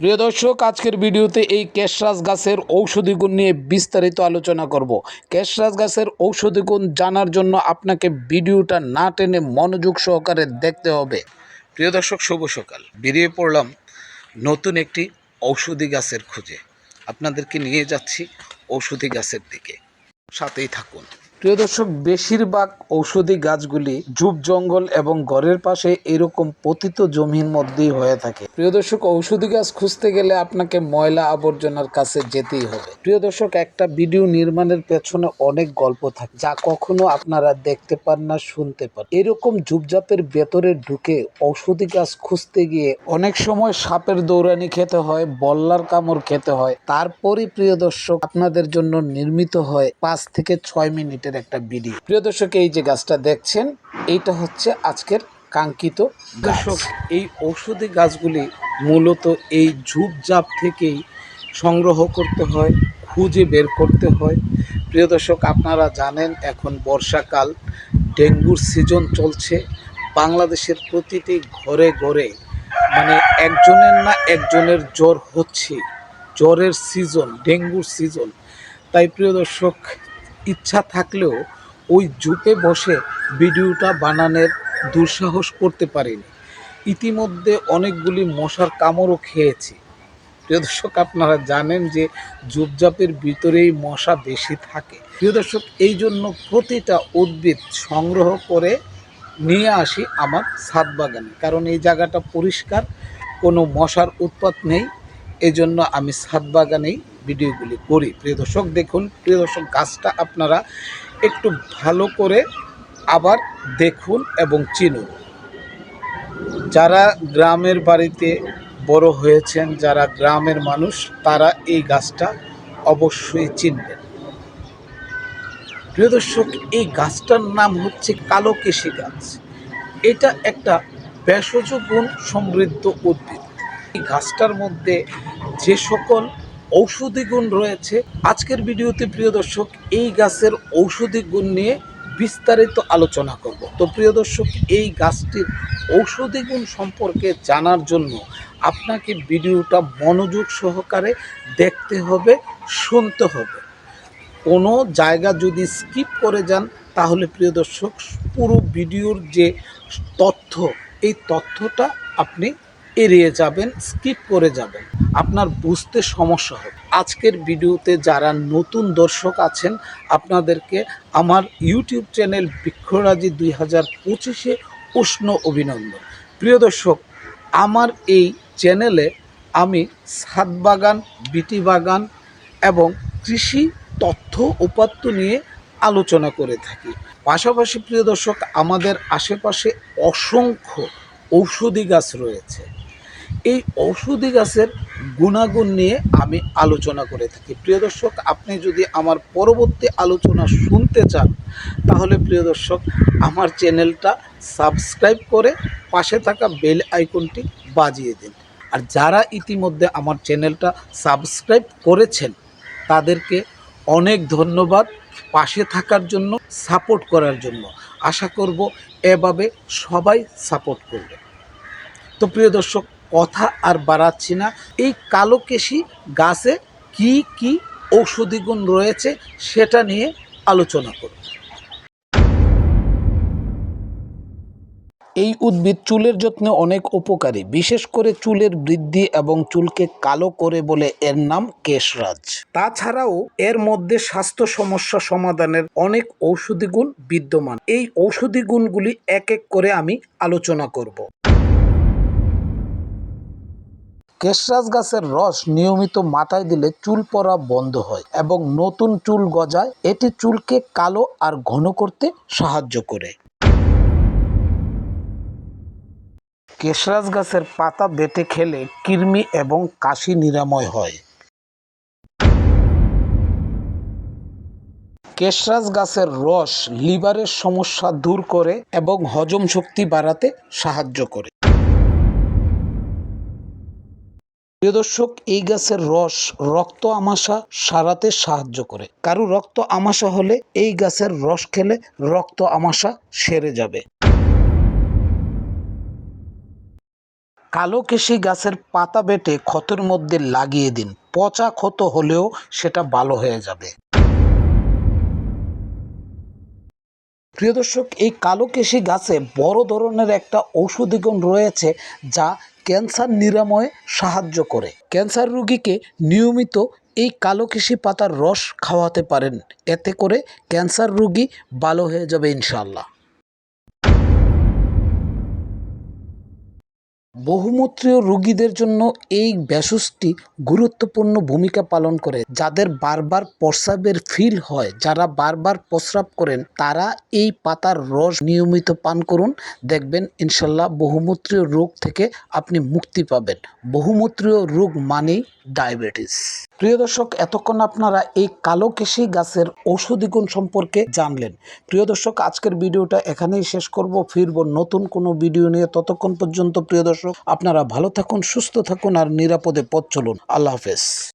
প্রিয় দর্শক, আজকের ভিডিওতে এই ক্যাশরাজ গাছের ঔষধি গুণ নিয়ে বিস্তারিত আলোচনা করব। ক্যাশরাজ গাছের ঔষধি গুণ জানার জন্য আপনাকে ভিডিওটা না টেনে মনোযোগ সহকারে দেখতে হবে। প্রিয় দর্শক, শুভ সকাল। বেরিয়ে পড়লাম নতুন একটি ঔষধি গাছের খোঁজে। আপনাদেরকে নিয়ে যাচ্ছি ঔষধি গাছের দিকে। সাথেই থাকুন। প্রিয় দর্শক, বেশিরভাগ ঔষধি গাছগুলি ঝুপ জঙ্গল এবং ঘরের পাশে এরকম পতিত জমির মধ্যেই হয়ে থাকে। প্রিয় দর্শক, ঔষধি গাছ খুঁজতে গেলে আপনাকে ময়লা আবর্জনার কাছে যেতেই হবে। প্রিয় দর্শক, একটা ভিডিও নির্মাণের পেছনে অনেক গল্প থাকে, যা কখনো আপনারা দেখতে পান না, শুনতে পান। এরকম ঝুপঝাপের ভেতরে ঢুকে ঔষধি গাছ খুঁজতে গিয়ে অনেক সময় সাপের দৌড়ানি খেতে হয়, বল্লার কামড় খেতে হয়। তারপরই, প্রিয় দর্শক, আপনাদের জন্য নির্মিত হয় পাঁচ থেকে ছয় মিনিটের একটা ভিডিও। প্রিয় দর্শক, এই যে গাছটা দেখছেন, এইটা হচ্ছে আজকের কাঙ্ক্ষিত দর্শক, এই ঔষধি গাছগুলি মূলত এই ঝুপঝাপ থেকেই সংগ্রহ করতে হয়, খুঁজে বের করতে হয়। প্রিয় দর্শক, আপনারা জানেন, এখন বর্ষাকাল, ডেঙ্গুর সিজন চলছে। বাংলাদেশের প্রতিটি ঘরে ঘরে মানে একজনের না একজনের জ্বর হচ্ছে। জ্বরের সিজন, ডেঙ্গুর সিজন। তাই প্রিয় দর্শক ইচ্ছা থাকলেও ওই জুপে বসে ভিডিওটা বানানোর দুঃসাহস করতে পারিনি। ইতিমধ্যে অনেকগুলি মশার কামড়ও খেয়েছি। প্রিয় দর্শক, আপনারা জানেন যে জুপজাপের ভিতরেই মশা বেশি থাকে। প্রিয় দর্শক, এই জন্য প্রতিটা উদ্ভিদ সংগ্রহ করে নিয়ে আসি আমার ছাদ বাগানে। কারণ এই জায়গাটা পরিষ্কার, কোনো মশার উৎপাত নেই। এজন্য আমি ছাদ বাগানেই ভিডিওগুলি করি। প্রিয় দর্শক, দেখুন, প্রিয় দর্শক, গাছটা আপনারা একটু ভালো করে আবার দেখুন এবং চিনুন। যারা গ্রামের বাড়িতে বড় হয়েছেন, যারা গ্রামের মানুষ, তারা এই গাছটা অবশ্যই চিনবেন। প্রিয় দর্শক, এই গাছটার নাম হচ্ছে কালো কেশি গাছ। এটা একটা ভেষজ গুণ সমৃদ্ধ উদ্ভিদ। এই গাছটার মধ্যে যে সকল ঔষধি গুণ রয়েছে। আজকের ভিডিওতে প্রিয় দর্শক, এই গাছের ঔষধি গুণ নিয়ে বিস্তারিত আলোচনা করব। তো প্রিয় দর্শক, এই গাছটির ঔষধি গুণ সম্পর্কে জানার জন্য আপনাকে ভিডিওটা মনোযোগ সহকারে দেখতে হবে, শুনতে হবে। কোনো জায়গা যদি স্কিপ করে যান, তাহলে প্রিয় দর্শক, পুরো ভিডিওর যে তথ্য, এই তথ্যটা আপনি এড়িয়ে যাবেন স্কিপ করে যাবেন। আপনার বুঝতে সমস্যা হবে। আজকের ভিডিওতে যারা নতুন দর্শক আছেন, আপনাদেরকে আমার ইউটিউব চ্যানেল বৃক্ষরাজি দুই হাজার পঁচিশে উষ্ণ অভিনন্দন। প্রিয় দর্শক, আমার এই চ্যানেলে আমি ছাদ বাগান, বিটি বাগান এবং কৃষি তথ্য উপাত্ত নিয়ে আলোচনা করে থাকি। পাশাপাশি প্রিয় দর্শক, আমাদের আশেপাশে অসংখ্য ঔষধি গাছ রয়েছে। এই ঔষধি গাছের গুণাগুণ নিয়ে আমি আলোচনা করে থাকি। প্রিয় দর্শক, আপনি যদি আমার পরবর্তী আলোচনা শুনতে চান, তাহলে প্রিয় দর্শক, আমার চ্যানেলটা সাবস্ক্রাইব করে পাশে থাকা বেল আইকনটি বাজিয়ে দিন। আর যারা ইতিমধ্যে আমার চ্যানেলটা সাবস্ক্রাইব করেছেন, তাদেরকে অনেক ধন্যবাদ পাশে থাকার জন্য, সাপোর্ট করার জন্য। আশা করব এভাবে সবাই সাপোর্ট করবে। তো প্রিয় দর্শক কথা আর বাড়াচ্ছি না। এই কালো কেশি গাছে কি কি ঔষধি গুণ রয়েছে সেটা নিয়ে আলোচনা করব। এই উদ্ভিদ চুলের যত্নে অনেক উপকারী বিশেষ করে চুলের বৃদ্ধি এবং চুলকে কালো করে বলে এর নাম কেশরাজ। তাছাড়াও এর মধ্যে স্বাস্থ্য সমস্যা সমাধানের অনেক ঔষধি গুণ বিদ্যমান। এই ঔষধি গুণগুলি এক এক করে আমি আলোচনা করব। কেশরাজ গাছের রস নিয়মিত মাথায় দিলে চুল পড়া বন্ধ হয় এবং নতুন চুল গজায় এটি চুলকে কালো আর ঘন করতে সাহায্য করে। কেশরাজ গাছের পাতা বেটে খেলে কৃমি এবং কাশি নিরাময় হয়। কেশরাজ গাছের রস লিভারের সমস্যা দূর করে এবং হজম শক্তি বাড়াতে সাহায্য করে। প্রিয় দর্শক, এই গাছের রস রক্ত আমাশা সারাতে সাহায্য করে। কারও রক্ত আমাশা হলে এই গাছের রস খেলে রক্ত আমাশা সেরে যাবে। কালো কেশি গাছের পাতা বেটে ক্ষতের মধ্যে লাগিয়ে দিন। পচা ক্ষত হলেও সেটা ভালো হয়ে যাবে। প্রিয় দর্শক, এই কালো কেশি গাছে বড় ধরনের একটা ঔষধি গুণ রয়েছে যা ক্যান্সার নিরাময়ে সাহায্য করে। ক্যান্সার রোগীকে নিয়মিত এই কালো কেশি পাতার রস খাওয়াতে পারেন। এতে করে ক্যান্সার রোগী ভালো হয়ে যাবে ইনশাল্লাহ বহুমূত্রীয় রোগীদের জন্য এই ব্যাসসটি গুরুত্বপূর্ণ ভূমিকা পালন করে। যাদের বারবার প্রস্রাবের ফিল হয়, যারা বারবার প্রস্রাব করেন, তারা এই পাতার রস নিয়মিত পান করুন। দেখবেন ইনশাল্লাহ বহুমূত্রীয় রোগ থেকে আপনি মুক্তি পাবেন। বহুমূত্রীয় রোগ মানেই ডায়াবেটিস। প্রিয় দর্শক, এতক্ষণ আপনারা এই কালো কেশি গাছের ঔষধি গুণ সম্পর্কে জানলেন। প্রিয় দর্শক, আজকের ভিডিওটা এখানেই শেষ করব। ফিরব নতুন কোনো ভিডিও নিয়ে ততক্ষণ পর্যন্ত, প্রিয় দর্শক, আপনারা ভালো থাকুন, সুস্থ থাকুন আর নিরাপদে পথ চলুন। আল্লাহ হাফেজ।